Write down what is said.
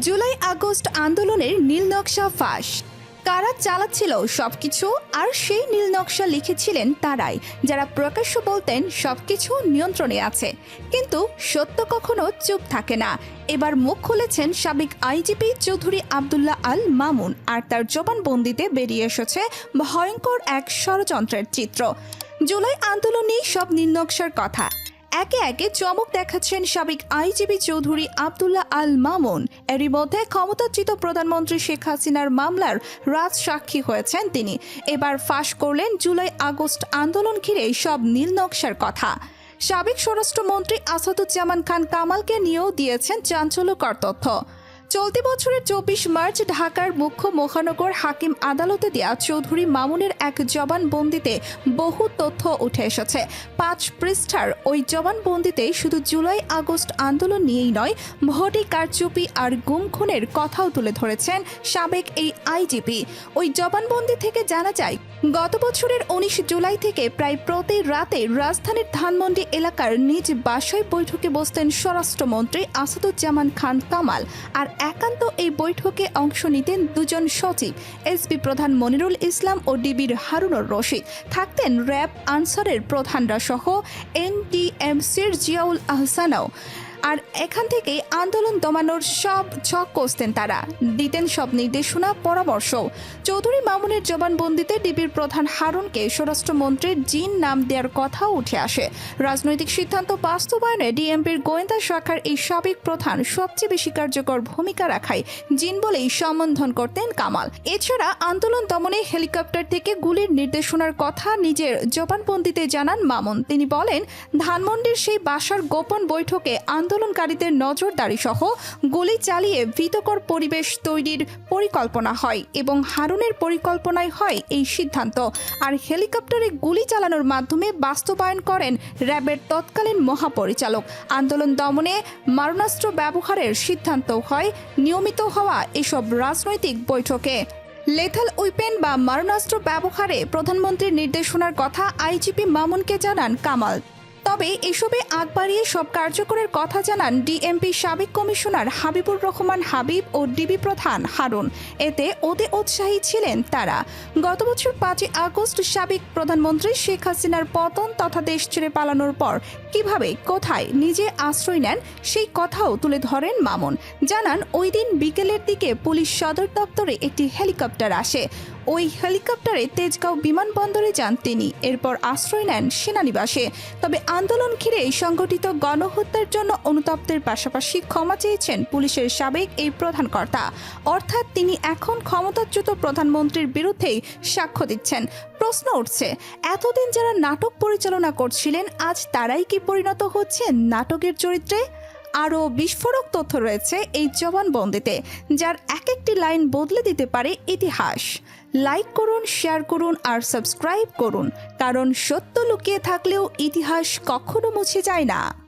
July, August আন্দোলনের নীল নকশা ফাঁস। কারা চালাচ্ছিল সবকিছু আর সেই নীল নকশা লিখেছিলেন তারাই, যারা প্রকাশ্য বলতেন সবকিছু নিয়ন্ত্রণে আছে। কিন্তু সত্য কখনো চুপ থাকে না। এবার মুখ খুলেছেন সাবেক আইজিপি চৌধুরী আবদুল্লাহ আল মামুন, আর তার জবানবন্দিতে বেরিয়ে এসেছে ভয়ঙ্কর এক ষড়যন্ত্রের চিত্র। জুলাই আন্দোলনেই সব নীল নকশার কথা। একে একে চমক দেখাচ্ছেন সাবেক আইজিবি চৌধুরী আবদুল্লাহ আল মামুন। এরই মধ্যে ক্ষমতাচ্যুত প্রধানমন্ত্রী শেখ হাসিনার মামলার রাজ সাক্ষী হয়েছেন তিনি। এবার ফাঁস করলেন জুলাই আগস্ট আন্দোলন ঘিরে সব নীল নকশার কথা। সাবেক স্বরাষ্ট্রমন্ত্রী আসাদুজ্জামান খান কামালকে নিয়েও দিয়েছেন চাঞ্চল্যকর তথ্য। চলতি বছরের চব্বিশ মার্চ ঢাকার মুখ্য মহানগর হাকিম আদালতে দেয়া চৌধুরী মামুনের এক জবানবন্দিতে বহু তথ্য উঠে এসেছে। পাঁচ পৃষ্ঠার ওই জবানবন্দিতে শুধু জুলাই আগস্ট আন্দোলন নিয়েই নয়, ভোটে কারচুপি আর গুম খুনের কথাও তুলে ধরেছেন সাবেক এই আইজিপি। ওই জবানবন্দি থেকে জানা যায় গত বছরের উনিশ জুলাই থেকে প্রায় প্রতি রাতে রাজধানীর ধানমন্ডি এলাকার নিজ বাসায় বৈঠকে বসতেন স্বরাষ্ট্রমন্ত্রী আসাদুজ্জামান খান কামাল আর একান্ত এই বৈঠকে অংশ নিতেন দুজন সচিব, এসপি প্রধান মনিরুল ইসলাম ও ডিবির হারুনুর রশিদ। থাকতেন র্যাব আনসারের প্রধানরা সহ এনডিএমসির জিয়াউল আহসানাও। আর এখান থেকেই আন্দোলন দমানোর সব ছক কষতেন তারা। দিতেন সব নির্দেশনা, পরামর্শ। চৌধুরী মামুনের জবানবন্দিতে ডিবির প্রধান হারুনকে স্বরাষ্ট্রমন্ত্রীর জিন নাম দেওয়ার কথাও উঠে আসে। রাজনৈতিক সিদ্ধান্ত বাস্তবায়নে ডিএমপির গোয়েন্দা শাখার এই সাবেক প্রধান সবচেয়ে বেশি কার্যকর ভূমিকা রাখায় জিন বলেই সম্বোধন করতেন কামাল। এছাড়া আন্দোলন দমনে হেলিকপ্টার থেকে গুলির নির্দেশনার কথা নিজের জবানবন্দিতে জানান মামুন। তিনি বলেন, ধানমন্ডির সেই বাসার গোপন বৈঠকে আন্দোলনকারীদের নজরদারি সহ গুলি চালিয়ে ভীতকর পরিবেশ তৈরির পরিকল্পনা হয় এবং হারুনের পরিকল্পনায় হয় এই সিদ্ধান্ত। আর হেলিকপ্টারে গুলি চালানোর মাধ্যমে বাস্তবায়ন করেন র্যাবের তৎকালীন মহাপরিচালক। আন্দোলন দমনে মারণাস্ত্র ব্যবহারের সিদ্ধান্ত হয়, নিয়মিত হওয়া এসব রাজনৈতিক বৈঠকে। লেথাল উইপেন বা মারণাস্ত্র ব্যবহারে প্রধানমন্ত্রীর নির্দেশনার কথা আইজিপি মামুনকে জানান কামাল। তবে এসবে আগ বাড়িয়ে সব কার্যকরের কথা জানান ডিএমপি সাবেক কমিশনার হাবিবুর রহমান হাবিব ও ডিবি প্রধান হারুন। এতে অতি উৎসাহী ছিলেন তারা। গত বছর পাঁচই আগস্ট সাবেক প্রধানমন্ত্রী শেখ হাসিনার পতন তথা দেশ ছেড়ে পালানোর পর কীভাবে, কোথায়, নিজে আশ্রয় নেন, সেই কথাও তুলে ধরেন মামুন। জানান, ওই দিন বিকেলের দিকে পুলিশ সদর দপ্তরে একটি হেলিকপ্টার আসে। ওই হেলিকপ্টারে তেজগাঁও বিমানবন্দরে যান তিনি। এরপর আশ্রয় নেন সেনানিবাসে। তবে আন্দোলন ঘিরে সংগঠিত গণহত্যার জন্য অনুতপ্তের পাশাপাশি ক্ষমা চেয়েছেন পুলিশের সাবেক এই প্রধান কর্তা। অর্থাৎ তিনি এখন ক্ষমতাচ্যুত প্রধানমন্ত্রীর বিরুদ্ধেই সাক্ষ্য দিচ্ছেন। প্রশ্ন উঠছে, এতদিন যারা নাটক পরিচালনা করছিলেন, আজ তারাই কি পরিণত হচ্ছে নাটকের চরিত্রে? আরও বিস্ফোরক তথ্য রয়েছে এই জবানবন্দিতে, যার এক একটি লাইন বদলে দিতে পারে ইতিহাস। লাইক করুন শেয়ার করুন আর সাবস্ক্রাইব করুন। কারণ সত্য লুকিয়ে থাকলেও ইতিহাস কখনো মুছে যায় না।